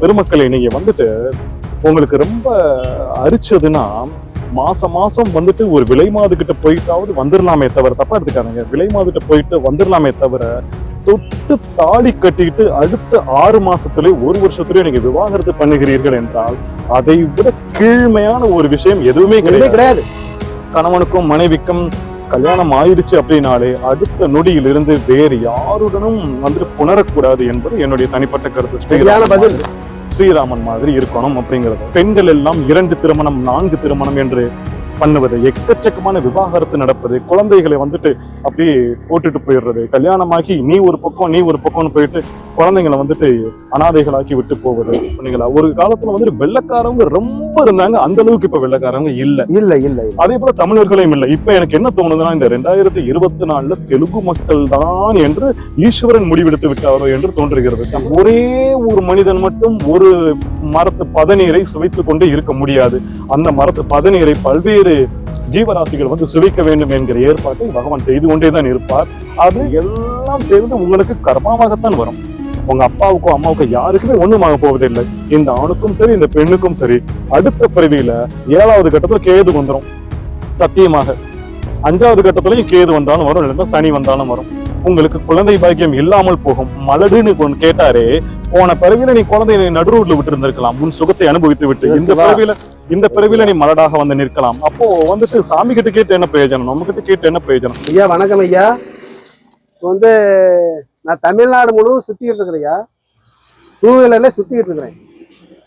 பெருமக்களே நீங்க வந்துட்டு உங்களுக்கு ரொம்ப அரிச்சதுன்னா மாசம் மாசம் வந்துட்டு ஒரு விலை மாது கிட்ட போயிட்டாவது வந்துடலாமே தவிர தப்பா எடுத்துக்காதீங்க. விலை மாதுகிட்ட போயிட்டு வந்துடலாமே தவிர தொட்டு தாலி கட்டிட்டு அடுத்த ஆறு மாசத்துலயே ஒரு வருஷத்துலயே நீங்க விவாகரத்து பண்ணுகிறீர்கள் என்றால் அதை விட கீழ்மையான ஒரு விஷயம் எதுவுமே எதுவுமே கிடையாது. கிடையாது. கணவனுக்கும் மனைவிக்கும் கல்யாணம் ஆயிடுச்சு அப்படின்னாலே அடுத்த நொடியில் இருந்து வேறு யாருடனும் வந்துட்டு புணரக்கூடாது என்பது என்னுடைய தனிப்பட்ட கருத்து. ஸ்ரீராமன் மாதிரி- ஸ்ரீராமன் மாதிரி இருக்கணும் அப்படிங்கிறது. பெண்கள் எல்லாம் இரண்டு திருமணம் நான்கு திருமணம் என்று பண்ணுவது எக்கச்சக்கமான விவாகரத்து நடப்பது குழந்தைகளை வந்துட்டு அப்படியே போட்டுட்டு போயிடுறது கல்யாணமாகி நீ ஒரு பக்கம் நீ ஒரு பக்கம்னு போயிட்டு குழந்தைங்களை வந்துட்டு அனாதைகளாக்கி விட்டு போவது. பண்ணீங்களா ஒரு காலத்துல வந்துட்டு வெள்ளக்காரவங்க ரொம்ப இருந்தாங்க அந்த அளவுக்கு இப்ப வெள்ளக்காரவங்க இல்ல. இல்ல இல்ல இல்ல. அதே போல தமிழர்களையும் இல்லை. இப்ப எனக்கு என்ன தோணுதுன்னா இந்த ரெண்டாயிரத்தி இருபத்தி நாலுல தெலுங்கு மக்கள் தான் என்று ஈஸ்வரன் முடிவெடுத்து விட்டாரோ என்று தோன்றுகிறது. ஒரே ஒரு மனிதன் மட்டும் ஒரு மரத்து பதநீரை சுவைத்துக் கொண்டு இருக்க முடியாது. அந்த மரத்து பதநீரை பல்வேறு ஜீவராசிகள் வந்து சுவைக்க வேண்டும் என்கிற ஏற்பாட்டை பகவான் செய்து கொண்டே தான் இருப்பார். அது எல்லாம் சேர்ந்து உங்களுக்கு கர்மாவாகத்தான் வரும். உங்க அப்பாவுக்கும் அம்மாவுக்கும் யாருக்குமே ஒண்ணுமாக போவதில்லை. இந்த ஆணுக்கும் சரி இந்த பெண்ணுக்கும் சரி அடுத்த பிறவியில ஏழாவது கட்டத்துல கேது வந்துரும். சத்தியமாக. அஞ்சாவது கட்டத்துலயும் கேது வந்தாலும் வரும் இல்லைன்னா சனி வந்தாலும் வரும். உங்களுக்கு குழந்தை பாக்கியம் இல்லாமல் போகும். மலடுன்னு கேட்டாரே போன பிறவில நீ குழந்தையை நடுரோட்ல விட்டு இருந்திருக்கலாம் உன் சுகத்தை அனுபவித்து விட்டு இந்த சிவா. பிறவில இந்த பிறவில நீ மலடாக வந்து நிற்கலாம். அப்போ வந்துட்டு சாமி கிட்ட கேட்டு என்ன பிரயோஜனம்? நம்ம கிட்ட கேட்டு என்ன பிரயோஜனம்? ஐயா வணக்கம் ஐயா. வந்து நான் தமிழ்நாடு முழுவதும் சுத்திக்கிட்டு இருக்கிறேன்யா. டூ வீலர்ல சுத்திக்கிட்டு இருக்கிறேன்.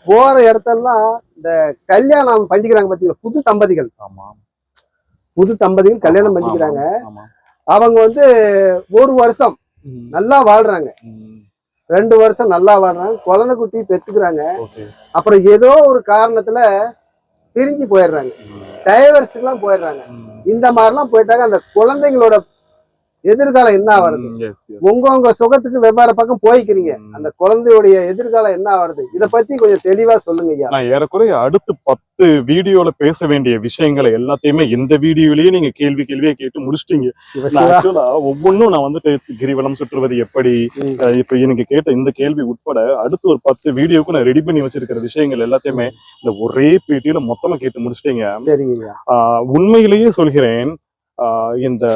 போற இடத்தெல்லாம் இந்த கல்யாணம் பண்ணிக்கிறாங்க பாத்தீங்களா? புது தம்பதிகள். ஆமா. புது தம்பதிகள் கல்யாணம் பண்ணிக்கிறாங்க. அவங்க வந்து ஒரு வருஷம் நல்லா வாழ்றாங்க. ரெண்டு வருஷம் நல்லா வாழ்றாங்க. குழந்தை குட்டி பெத்துக்கிறாங்க. okay. அப்புறம் ஏதோ ஒரு காரணத்துல பிரிஞ்சு போயிடுறாங்க. டைவர்ஸுக்குலாம் போயிடுறாங்க. இந்த மாதிரிலாம் போயிட்டாங்க அந்த குழந்தைங்களோட எதிர்காலம் என்ன வருது. உங்க உங்க சுகத்துக்கு வெவ்வேறு பக்கம் போய்க்கிறீங்க. அந்த குழந்தையுடைய எதிர்காலம் என்ன வருது இத பத்தி கொஞ்சம் தெளிவா சொல்லுங்க ஐயா. நான் ஏறக்குறைய அடுத்து பத்து வீடியோல பேச வேண்டிய விஷயங்களை எல்லாத்தையுமே இந்த வீடியோலயே நீங்க கேள்வி கேள்வியா கேட்டு முடிச்சிட்டீங்க. ஆக்சுவலா ஒவ்வொன்றும் நான் வந்துட்டு கிரிவலம் சுற்றுவது எப்படி இப்ப எனக்கு கேட்ட இந்த கேள்வி உட்பட அடுத்து ஒரு பத்து வீடியோக்கு நான் ரெடி பண்ணி வச்சிருக்கிற விஷயங்கள் எல்லாத்தையுமே இந்த ஒரே பேட்டியில மொத்தமா கேட்டு முடிச்சிட்டீங்க. உண்மையிலேயே சொல்கிறேன் இந்த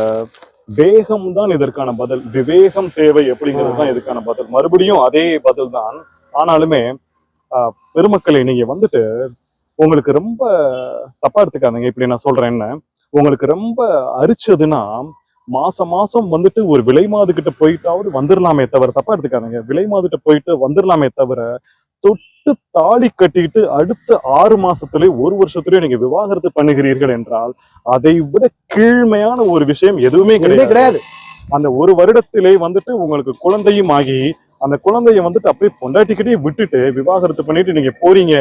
வேகம் தான் இதற்கான பதில். விவேகம் தேவை அப்படிங்கிறது தான் இதுக்கான பதில். மறுபடியும் அதே பதில் தான் ஆனாலுமே ஆஹ் பெருமக்களே நீங்க வந்துட்டு உங்களுக்கு ரொம்ப தப்பா எடுத்துக்காதீங்க. இப்படி நான் சொல்றேன்னு உங்களுக்கு ரொம்ப அரிச்சதுன்னா மாசம் மாசம் வந்துட்டு ஒரு விலை மாது கிட்ட போயிட்டாவது வந்துடலாமே தவிர தப்பா எடுத்துக்காதீங்க. விலை மாதுகிட்ட போயிட்டு வந்துடலாமே தவிர தொட்டு தாலி கட்டிட்டு அடுத்த ஆறு மாசத்துலயே ஒரு வருஷத்துலயே நீங்க விவாகரத்து பண்ணுகிறீர்கள் என்றால் அதை விட கீழ்மையான ஒரு விஷயம் எதுவுமே கிடையாது. கிடையாது. அந்த ஒரு வருடத்திலே வந்துட்டு உங்களுக்கு குழந்தையும் ஆகி அந்த குழந்தைய வந்துட்டு அப்படியே பொண்டாட்டிக்கிட்டே விட்டுட்டு விவாகரத்து பண்ணிட்டு நீங்க போறீங்க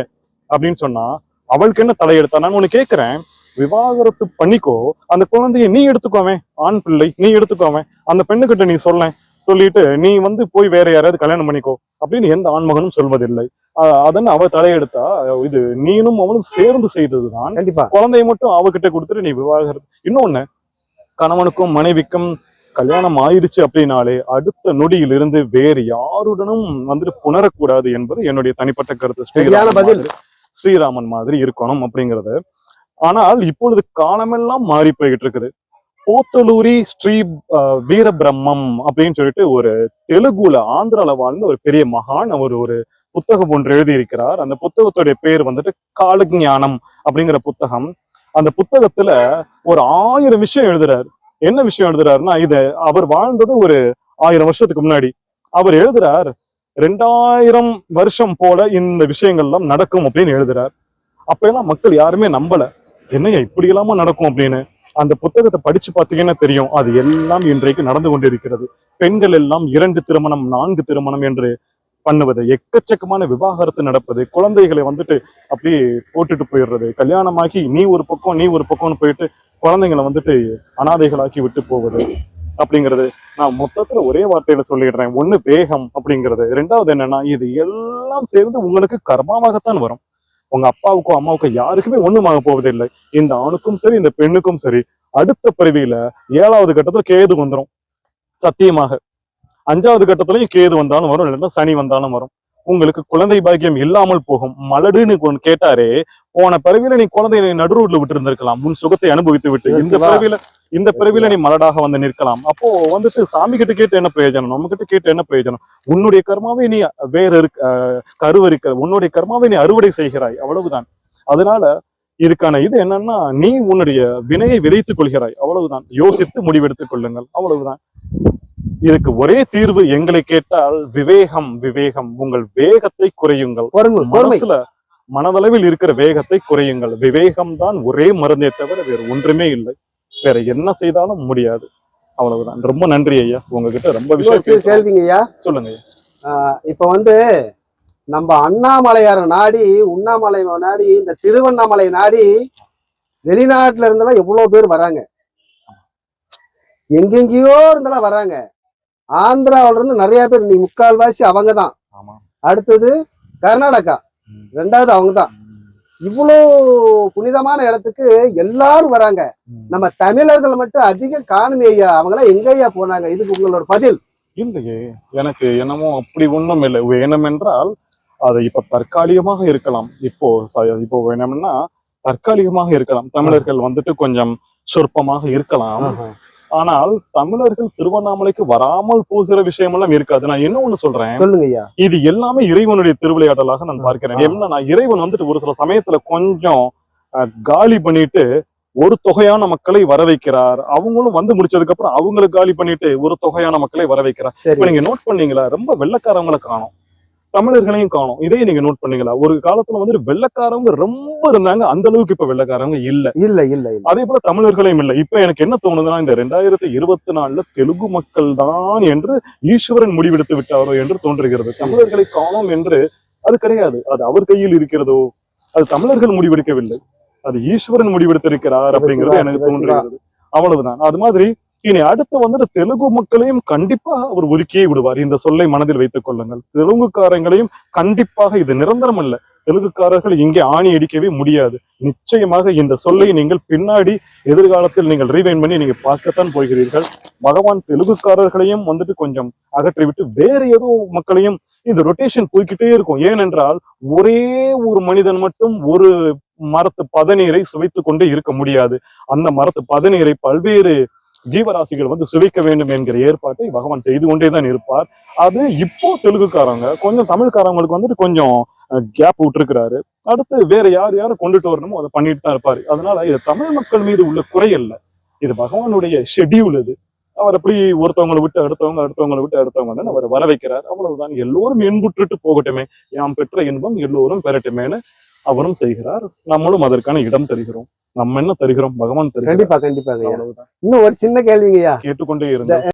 அப்படின்னு சொன்னா அவளுக்கு என்ன தலையெடுத்தா நான் ஒண்ணு கேக்குறேன். விவாகரத்து பண்ணிக்கோ. அந்த குழந்தைய நீ எடுத்துக்கோவே ஆண் பிள்ளை நீ எடுத்துக்கோவே அந்த பெண்ணுகிட்ட நீ சொல்லேன். சொல்லிட்டு நீ வந்து போய் வேற யாராவது கல்யாணம் பண்ணிக்கோ அப்படின்னு எந்த ஆண்மகனும் சொல்வதில்லை. ஆஹ் அதன்னு அவ தலையெடுத்தா இது நீனும் அவளும் சேர்ந்து செய்ததுதான். கண்டிப்பா. குழந்தைய மட்டும் அவகிட்ட கொடுத்துட்டு நீ விவாகரத்து. இன்னொன்னு கணவனுக்கும் மனைவிக்கும் கல்யாணம் ஆயிடுச்சு அப்படின்னாலே அடுத்த நொடியில் இருந்து வேறு யாருடனும் வந்துட்டு புணரக்கூடாது என்பது என்னுடைய தனிப்பட்ட கருத்து. ஸ்ரீராமன் ஸ்ரீராமன் மாதிரி இருக்கணும் அப்படிங்கிறது. ஆனால் இப்பொழுது காலமெல்லாம் மாறி போய்கிட்டு இருக்குது. போத்தலூரி ஸ்ரீ ஆஹ், வீரபிரம்மம் அப்படின்னு சொல்லிட்டு ஒரு தெலுங்குல ஆந்திரால வாழ்ந்த ஒரு பெரிய மகான் அவர் ஒரு புத்தகம் ஒன்று எழுதியிருக்கிறார். அந்த புத்தகத்துடைய பேர் வந்துட்டு காலஞானம் அப்படிங்கிற புத்தகம். அந்த புத்தகத்துல ஒரு ஆயிரம் விஷயம் எழுதுறாரு. என்ன விஷயம் எழுதுறாருன்னா இது அவர் வாழ்ந்தது ஒரு ஆயிரம் வருஷத்துக்கு முன்னாடி. அவர் எழுதுறார் ரெண்டாயிரம் வருஷம் போல இந்த விஷயங்கள்லாம் நடக்கும் அப்படின்னு எழுதுறார். அப்ப எல்லாம் மக்கள் யாருமே நம்பல. என்னையா இப்படி இல்லாம நடக்கும் அப்படின்னு. அந்த புத்தகத்தை படிச்சு பார்த்தீங்கன்னா தெரியும். அது எல்லாம் இன்றைக்கு நடந்து கொண்டிருக்கிறது. பெண்கள் எல்லாம் இரண்டு திருமணம் நான்கு திருமணம் என்று பண்ணுவது எக்கச்சக்கமான விவாகரத்து நடப்பது குழந்தைகளை வந்துட்டு அப்படியே போட்டுட்டு போயிடுறது கல்யாணமாகி நீ ஒரு பக்கம் நீ ஒரு பக்கம்னு போயிட்டு குழந்தைங்களை வந்துட்டு அனாதைகளாக்கி விட்டு போவது அப்படிங்கிறது. நான் மொத்தத்துல ஒரே வார்த்தையில சொல்லிடுறேன். ஒண்ணு வேகம் அப்படிங்கிறது. ரெண்டாவது என்னன்னா இது எல்லாம் சேர்ந்து உங்களுக்கு கர்மாவாகத்தான் வரும். உங்க அப்பாவுக்கும் அம்மாவுக்கும் யாருக்குமே ஒண்ணுமாக போவதில்லை. இந்த ஆணுக்கும் சரி இந்த பெண்ணுக்கும் சரி அடுத்த பிறவியில ஏழாவது கட்டத்துல கேது வந்துரும். சத்தியமாக. அஞ்சாவது கட்டத்துலயும் கேது வந்தாலும் வரும் இல்லைன்னா சனி வந்தாலும் வரும். உங்களுக்கு குழந்தை பாக்கியம் இல்லாமல் போகும். மலடுன்னு கேட்டாரே போன பிறவில நீ குழந்தையை நடுரோட்ல விட்டு இருந்திருக்கலாம் உன் சுகத்தை அனுபவித்து விட்டு இந்த சிவா. இந்த பிறவில நீ மலடாக வந்து நிற்கலாம். அப்போ வந்துட்டு சாமி கிட்ட கேட்டு என்ன பிரயோஜனம்? நம்ம கிட்ட கேட்டு என்ன பிரயோஜனம்? உன்னுடைய கர்மாவை நீ வேற இருக்க கருவறுக்க உன்னுடைய கர்மாவை நீ அறுவடை செய்கிறாய் அவ்வளவுதான். அதனால இதுக்கான இது என்னன்னா நீ உன்னுடைய வினையை விதைத்துக் கொள்கிறாய் அவ்வளவுதான். யோசித்து முடிவெடுத்துக் கொள்ளுங்கள் அவ்வளவுதான். இதுக்கு ஒரே தீர்வு எங்களை கேட்டால் விவேகம் விவேகம். உங்கள் வேகத்தை குறையுங்கள். மனசுல மனதளவில் இருக்கிற வேகத்தை குறையுங்கள். விவேகம் தான் ஒரே மருந்தே தவிர வேற ஒன்றுமே இல்லை. வேற என்ன செய்தாலும் முடியாது. அவ்வளவுதான். ரொம்ப நன்றி ஐயா. உங்ககிட்ட ரொம்ப விஷயம். கேள்விங்க ஐயா. சொல்லுங்க இப்ப வந்து நம்ம அண்ணாமலையார நாடி உண்ணாமலை நாடி இந்த திருவண்ணாமலை நாடி வெளிநாட்டுல இருந்தெல்லாம் எவ்வளவு பேர் வராங்க. எங்கெங்கேயோ இருந்தெல்லாம் வராங்க. ஆந்திராவுல இருந்து நிறைய பேர் நீ முக்கால்வாசி அவங்க தான் ஆமா. அடுத்தது கர்நாடகா. ரெண்டாவது அவங்க தான் இவ்வளோ புனிதமான இடத்துக்கு எல்லாரும் வராங்க. நம்ம தமிழர்கள் மட்டும் அதிகம் காணுமே ஐயா. அவங்களாம் எங்க ஐயா போனாங்க? இதுக்கு உங்களோட பதில். இல்லையே எனக்கு என்னமோ அப்படி ஒண்ணும் இல்லை. வேணுமென்றால் அது இப்ப தற்காலிகமாக இருக்கலாம். இப்போ இப்போ வேணும்னா தற்காலிகமாக இருக்கலாம். தமிழர்கள் வந்துட்டு கொஞ்சம் சொற்பமாக இருக்கலாம். ஆனால் தமிழர்கள் திருவண்ணாமலைக்கு வராமல் போகிற விஷயமெல்லாம் இருக்காது. நான் என்ன ஒண்ணு சொல்றேன்? சொல்லுங்க இது எல்லாமே இறைவனுடைய திருவிளையாடலாக நான் பார்க்கிறேன். ஆ. என்னன்னா இறைவன் வந்துட்டு ஒரு சில சமயத்துல கொஞ்சம் காலி பண்ணிட்டு ஒரு தொகையான மக்களை வர வைக்கிறார் அவங்களும் வந்து முடிச்சதுக்கு அப்புறம் அவங்களை காலி பண்ணிட்டு ஒரு தொகையான மக்களை வர வைக்கிறார் இப்ப நீங்க நோட் பண்ணீங்களா? ரொம்ப வெள்ளக்காரவங்களை காணோம். தமிழர்களையும் காணோம். இதே நீங்க நோட் பண்ணீங்களா? ஒரு காலத்துல வந்துட்டு வெள்ளக்காரவங்க ரொம்ப இருந்தாங்க. அந்த அளவுக்கு இப்ப வெள்ளக்காரவங்க இல்ல. இல்ல இல்ல அதே போல தமிழர்களையும் இல்ல. இப்ப எனக்கு என்ன தோணுதுன்னா இந்த ரெண்டாயிரத்தி இருபத்தி நாலுல தெலுங்கு மக்கள் தான் என்று ஈஸ்வரன் முடிவெடுத்து விட்டாரோ என்று தோன்றுகிறது. தமிழர்களை காணோம் என்று அது கிடையாது. அது அவர் கையில் இருக்கிறதோ அது தமிழர்கள் முடிவெடுக்கவில்லை. அது ஈஸ்வரன் முடிவெடுத்திருக்கிறார் அப்படிங்கிறது எனக்கு. தோன்றுகிறது. அவ்வளவுதான். அது மாதிரி இனி அடுத்து வந்துட்டு தெலுங்கு மக்களையும் கண்டிப்பா அவர் ஒதுக்கியே விடுவார். இந்த சொல்லை மனதில் வைத்துக் கொள்ளுங்கள். தெலுங்குக்காரங்களையும் கண்டிப்பாக இது நிரந்தரம் அல்ல. தெலுங்குக்காரர்கள் இங்கே ஆணி அடிக்கவே முடியாது. நிச்சயமாக இந்த சொல்லை நீங்கள் பின்னாடி எதிர்காலத்தில் நீங்கள் ரீவைன் பண்ணி நீங்க பார்க்கத்தான் போகிறீர்கள். பகவான் தெலுங்குக்காரர்களையும் வந்துட்டு கொஞ்சம் அகற்றிவிட்டு வேற ஏதோ மக்களையும் இந்த ரொட்டேஷன் போய்கிட்டே இருக்கும். ஏனென்றால் ஒரே ஒரு மனிதன் மட்டும் ஒரு மரத்து பதநீரை சுவைத்து கொண்டே இருக்க முடியாது. அந்த மரத்து பதநீரை பல்வேறு ஜீவராசிகள் வந்து சுவைக்க வேண்டும் என்கிற ஏற்பாட்டை பகவான் செய்து கொண்டே தான் இருப்பார். அது இப்போ தெலுங்குக்காரங்க கொஞ்சம் தமிழ்காரங்களுக்கு வந்துட்டு கொஞ்சம் கேப் விட்டுருக்கிறாரு. அடுத்து வேற யார் யாரை கொண்டுட்டு வரணுமோ அதை பண்ணிட்டு தான் இருப்பாரு. அதனால இது தமிழ் மக்கள் மீது உள்ள குறை அல்ல. இது பகவானுடைய ஷெட்யூல் இது. அவர் அப்படி ஒருத்தவங்களை விட்டு அடுத்தவங்க அடுத்தவங்களை விட்டு அடுத்தவங்க வந்து அவர் வர வைக்கிறார் அவ்வளவுதான். எல்லோரும் இன்புற்றுட்டு போகட்டுமே. யாம் பெற்ற இன்பம் எல்லோரும் பெறட்டுமேனு அவரும் செய்கிறார். நம்மளும் அதற்கான இடம் தருகிறோம். நம்ம என்ன தருகிறோம்? பகவான் தருகிறார். கண்டிப்பா அவ்வளவுதான். இன்னும் ஒரு சின்ன கேள்விங்க ஐயா கேட்டுக்கொண்டே இருந்தோம்